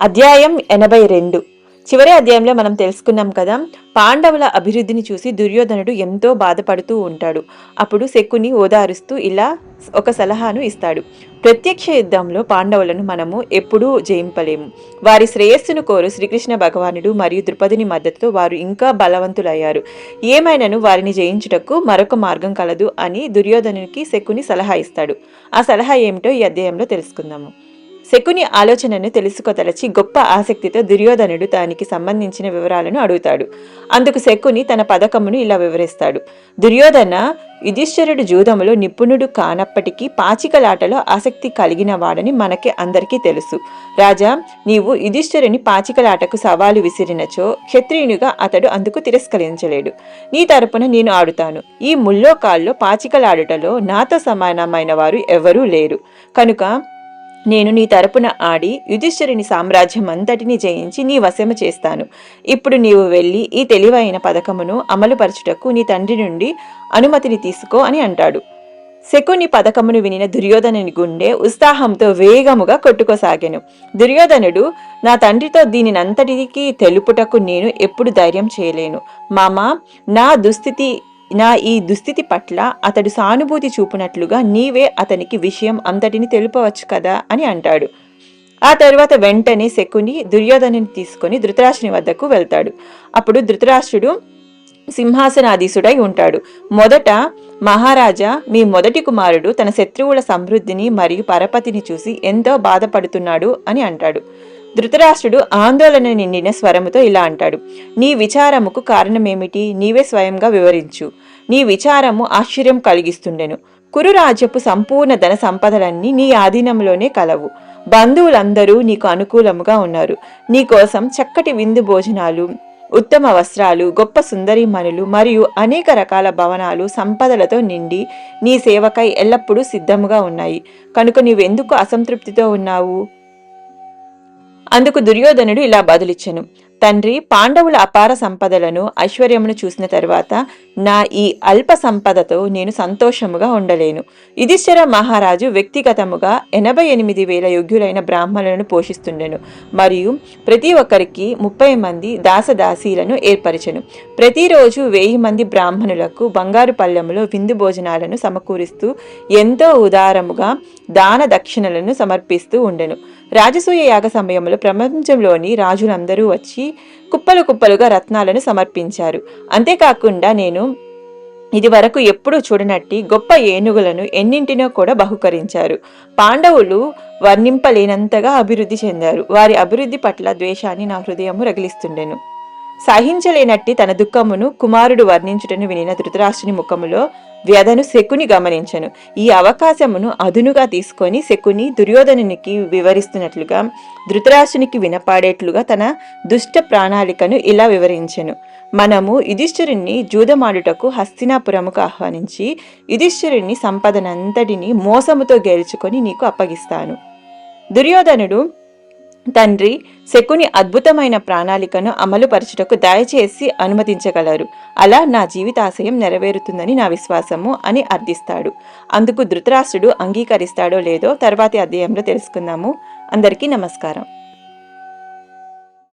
అధ్యాయం ఎనభై రెండు. చివరి అధ్యాయంలో మనం తెలుసుకున్నాం కదా పాండవుల అభివృద్ధిని చూసి దుర్యోధనుడు ఎంతో బాధపడుతూ ఉంటాడు. అప్పుడు శకుని ఓదారుస్తూ ఇలా ఒక సలహాను ఇస్తాడు. ప్రత్యక్ష యుద్ధంలో పాండవులను మనము ఎప్పుడూ జయింపలేము. వారి శ్రేయస్సును కోరు శ్రీకృష్ణ భగవానుడు మరియు ద్రుపదిని మద్దతుతో వారు ఇంకా బలవంతులయ్యారు. ఏమైనాను వారిని జయించుటకు మరొక మార్గం కలదు అని దుర్యోధనునికి శకుని సలహా ఇస్తాడు. ఆ సలహా ఏమిటో ఈ అధ్యాయంలో తెలుసుకుందాము. శకుని ఆలోచనను తెలుసుకోదలచి గొప్ప ఆసక్తితో దుర్యోధనుడు దానికి సంబంధించిన వివరాలను అడుగుతాడు. అందుకు శకుని తన పథకమును ఇలా వివరిస్తాడు. దుర్యోధన యుధిష్ఠరుడు జూదములో నిపుణుడు కానప్పటికీ పాచికలాటలో ఆసక్తి కలిగిన వాడని మనకి అందరికీ తెలుసు. రాజా నీవు యుధిష్ఠరుని పాచికలాటకు సవాలు విసిరినచో క్షత్రియునిగా అతడు అందుకు తిరస్కరించలేడు. నీ తరపున నేను ఆడుతాను. ఈ ముల్లోకాల్లో పాచికలాడుటలో నాతో సమానమైన వారు ఎవరూ లేరు. కనుక నేను నీ తరపున ఆడి యుధిష్ఠిరుని సామ్రాజ్యం అంతటిని జయించి నీ వశమ చేస్తాను. ఇప్పుడు నీవు వెళ్ళి ఈ తెలివైన పథకమును అమలుపరచుటకు నీ తండ్రి నుండి అనుమతిని తీసుకో అని అంటాడు. శకుని పథకమును వినిన దుర్యోధనుని గుండె ఉత్సాహంతో వేగముగా కొట్టుకోసాగాను. దుర్యోధనుడు నా తండ్రితో దీనినంతటికీ తెలుపుటకు నేను ఎప్పుడు ధైర్యం చేయలేను. మామ నా దుస్థితి నా ఈ దుస్థితి పట్ల అతడు సానుభూతి చూపునట్లుగా నీవే అతనికి విషయం అంతటిని తెలుపవచ్చు కదా అని అంటాడు. ఆ తర్వాత వెంటనే శకుని దుర్యోధనుని తీసుకొని ధృతరాష్ట్రుని వద్దకు వెళ్తాడు. అప్పుడు ధృతరాష్ట్రుడు సింహాసనాధీసుడై ఉంటాడు. మొదట మహారాజా మీ మొదటి కుమారుడు తన శత్రువుల సమృద్ధిని మరియు పరపతిని చూసి ఎంతో బాధపడుతున్నాడు అని అంటాడు. ధృతరాష్ట్రుడు ఆందోళన నిండిన స్వరముతో ఇలా అంటాడు. నీ విచారముకు కారణమేమిటి? నీవే స్వయంగా వివరించు. నీ విచారము ఆశ్చర్యం కలిగిస్తుండెను. కురురాజ్యపు సంపూర్ణ ధన సంపదలన్నీ నీ ఆధీనంలోనే కలవు. బంధువులందరూ నీకు అనుకూలముగా ఉన్నారు. నీకోసం చక్కటి విందు భోజనాలు ఉత్తమ వస్త్రాలు గొప్ప సుందరిమణులు మరియు అనేక రకాల భవనాలు సంపదలతో నిండి నీ సేవకై ఎల్లప్పుడూ సిద్ధముగా ఉన్నాయి. కనుక నీవెందుకు అసంతృప్తితో ఉన్నావు? అందుకు దుర్యోధనుడు ఇలా బదులిచ్చెను. తండ్రి పాండవుల అపార సంపదలను ఐశ్వర్యమును చూసిన తర్వాత నా ఈ అల్ప సంపదతో నేను సంతోషముగా ఉండలేను. యుధిష్ఠిర మహారాజు వ్యక్తిగతముగా ఎనభై ఎనిమిది వేల యోగ్యులైన బ్రాహ్మణులను పోషిస్తుండెను. మరియు ప్రతి ఒక్కరికి ముప్పై మంది దాసదాసీలను ఏర్పరిచెను. ప్రతిరోజు వెయ్యి మంది బ్రాహ్మణులకు బంగారు పల్లెములో విందు భోజనాలను సమకూరుస్తూ ఎంతో ఉదారముగా దాన దక్షిణలను సమర్పిస్తూ ఉండెను. రాజసూయ యాగ సమయంలో ప్రపంచంలోని రాజులందరూ వచ్చి కుప్పలు కుప్పలుగా రత్నాలను సమర్పించారు. అంతేకాకుండా నేను ఇది వరకు ఎప్పుడూ చూడనట్టి గొప్ప ఏనుగులను ఎన్నింటినో కూడా బహుకరించారు. పాండవులు వర్ణింపలేనంతగా అభివృద్ధి చెందారు. వారి అభివృద్ధి పట్ల ద్వేషాన్ని నా హృదయము రగిలిస్తుండెను. సహించలేనట్టి తన దుఃఖమును కుమారుడు వర్ణించుటను వినిన ధృతరాష్ట్రుని ముఖములో వ్యధను శకుని గమనించను. ఈ అవకాశమును అదునుగా తీసుకొని శకుని దుర్యోధనునికి వివరిస్తున్నట్లుగా ధృతరాష్ట్రునికి వినపాడేట్లుగా తన దుష్ట ప్రణాళికను ఇలా వివరించెను. మనము యుధిష్ఠిరుణ్ణి జూదమాడుటకు హస్తినాపురముకు ఆహ్వానించి యుధిష్ఠిరుణ్ణి సంపదనంతటిని మోసముతో గెలుచుకొని నీకు అప్పగిస్తాను. దుర్యోధనుడు తండ్రి శకుని అద్భుతమైన ప్రణాళికను అమలుపరచుటకు దయచేసి అనుమతించగలరు. అలా నా జీవితాశయం నెరవేరుతుందని నా విశ్వాసము అని అర్థిస్తాడు. అందుకు ధృతరాష్ట్రుడు అంగీకరిస్తాడో లేదో తర్వాతి అధ్యాయంలో తెలుసుకుందాము. అందరికీ నమస్కారం.